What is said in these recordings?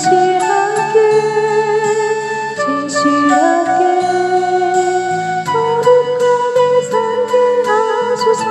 진실하게 진실하게 거룩함에 산들하소서.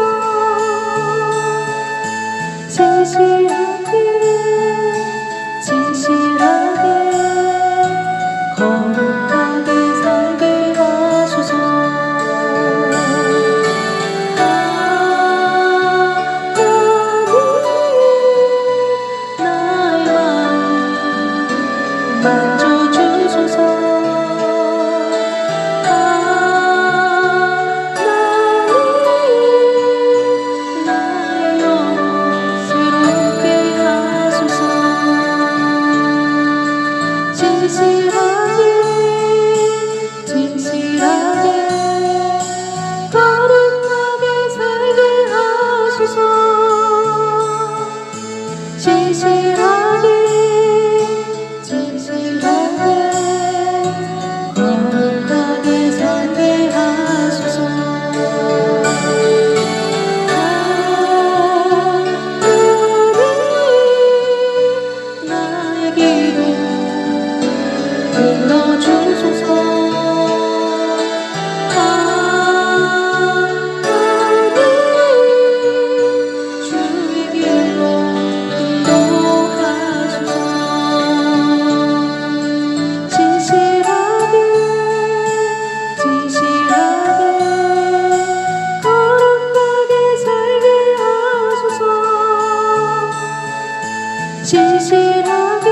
진실하게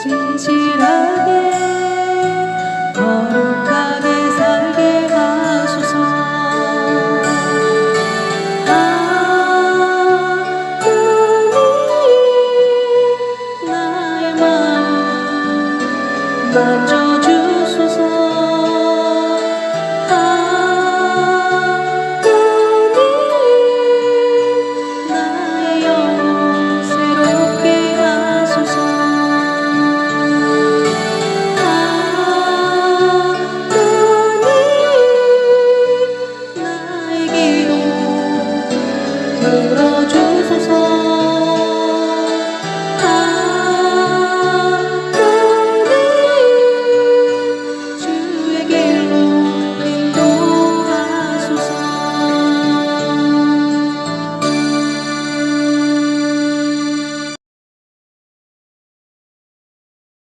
진실하게 거룩하게 살게 하소서. 하나님 나의 마음 만져 রজ